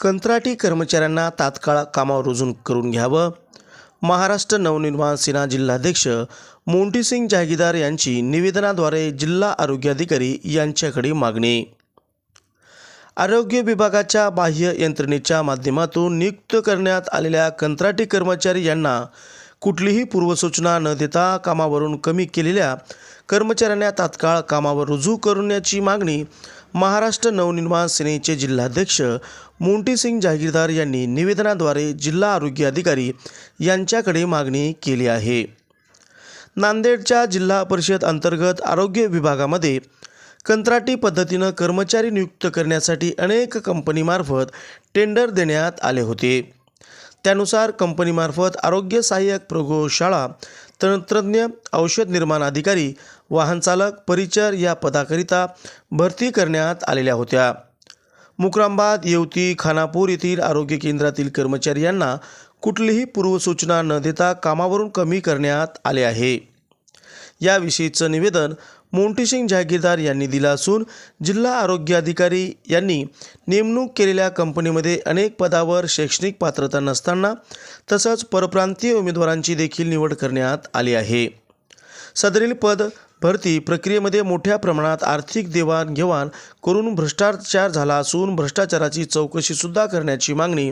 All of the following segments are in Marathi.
कंत्राटी कर्मचाऱ्यांना तात्काळ कामावर रुजून करून घ्यावं. महाराष्ट्र नवनिर्माण सेना जिल्हाध्यक्ष मोंटीसिंग जागीदार यांची निवेदनाद्वारे जिल्हा आरोग्याधिकारी यांच्याकडे मागणी. आरोग्य विभागाच्या बाह्य यंत्रणेच्या माध्यमातून नियुक्त करण्यात आलेल्या कंत्राटी कर्मचारी यांना कुठलीही पूर्वसूचना न देता कामावरून कमी केलेल्या कर्मचाऱ्यांना तात्काळ कामावर रुजू करण्याची मागणी महाराष्ट्र नवनिर्माण सेनेचे जिल्हाध्यक्ष मोंटीसिंग जागीरदार यांनी निवेदनाद्वारे जिल्हा आरोग्य अधिकारी यांच्याकडे मागणी केली आहे. नांदेडच्या जिल्हा परिषद अंतर्गत आरोग्य विभागामध्ये कंत्राटी पद्धतीनं कर्मचारी नियुक्त करण्यासाठी अनेक कंपनीमार्फत टेंडर देण्यात आले होते. त्यानुसार कंपनीमार्फत आरोग्य सहाय्यक प्रयोगशाळा तंत्रज्ञ औषध निर्माण अधिकारी वाहनचालक परिचर या पदाकरिता भरती करण्यात आलेल्या होत्या. मुक्रामबाद येवती खानापूर येथील आरोग्य केंद्रातील कर्मचारी यांना कुठलीही पूर्वसूचना न देता कामावरून कमी करण्यात आले आहे. याविषयीचं निवेदन मोंटीसिंग जहागीरदार यांनी दिला असून जिल्हा आरोग्य अधिकारी यांनी नेमणूक केलेल्या कंपनीमध्ये अनेक पदावर शैक्षणिक पात्रता नसताना तसंच परप्रांतीय उमेदवारांची देखील निवड करण्यात आली आहे. सदरील पद भरती प्रक्रियेमध्ये मोठ्या प्रमाणात आर्थिक देवाणघेवाण करून भ्रष्टाचार झाला असून भ्रष्टाचाराची चौकशीसुद्धा करण्याची मागणी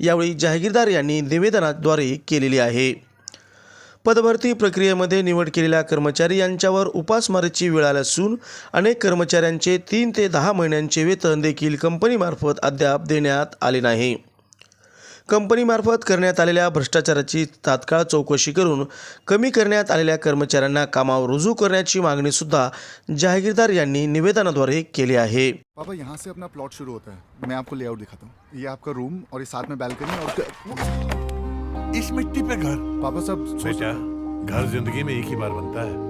यावेळी जहागीरदार यांनी निवेदनाद्वारे केलेली आहे. पदभरती प्रक्रियेमध्ये निवड केलेल्या कर्मचारी यांच्यावर उपासमारीची वेळ आली असून अनेक कर्मचाऱ्यांचे तीन ते दहा महिन्यांचे वेतन देखील कंपनीमार्फत अद्याप देण्यात आले नाही. कंपनीमार्फत करण्यात आलेल्या भ्रष्टाचाराची तात्काळ चौकशी करून कमी करण्यात आलेल्या कर्मचाऱ्यांना कामावर रुजू करण्याची मागणीसुद्धा जहागीरदार यांनी निवेदनाद्वारे केली आहे. पापा यहाँ से अपना प्लॉट शुरू होता है। मैं आपको लेआउट दिखाता हूँ। ये आपका रूम और ये साथ में बैल्कनी और इस मिट्टी पे घर। पापा सोच- बेटा घर ज़िंदगी में एक ही बार बनता है।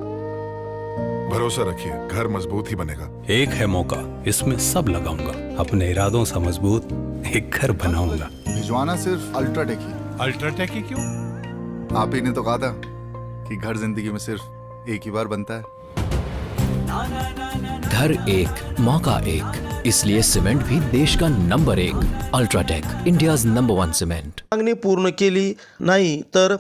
भरोसा रखिए घर मज़बूत ही बनेगा। एक है मौका इसमें सब लगाऊँगा। अपने इरादों से मज़बूत एक घर बनाऊँगा। भिजवाना सिर्फ़ अल्ट्राटेक ही। अल्ट्राटेक ही क्यों? आप ही ने तो कहा था कि घर ज़िंदगी में सिर्फ़ एक ही बार बनता है। घर एक मौका एक इसलिए सीमेंट भी देश का नंबर एक UltraTech India's number one cement मागणी पूर्ण केली नाही तर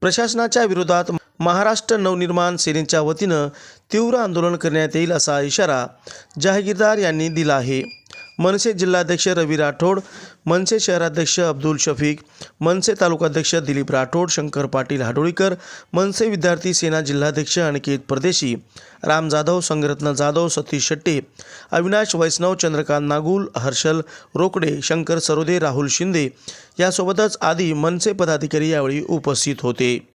प्रशासनाच्या विरोधात महाराष्ट्र नवनिर्माण सेनेच्या वतीनं तीव्र आंदोलन करण्यात येईल असा इशारा जहागीरदार यांनी दिला आहे. मनसे जिल्हाध्यक्ष रवी राठोड मनसे शहराध्यक्ष अब्दुल शफीक मनसे तालुकाध्यक्ष दिलीप राठोड शंकर पाटील हाडोळीकर मनसे विद्यार्थी सेना जिल्हाध्यक्ष अनिकेत परदेशी राम जाधव संगरत्न जाधव सतीश शेट्टे अविनाश वैष्णव चंद्रकांत नागुल हर्षल रोकडे शंकर सरोदे राहुल शिंदे यासोबतच आदी मनसे पदाधिकारी यावेळी उपस्थित होते.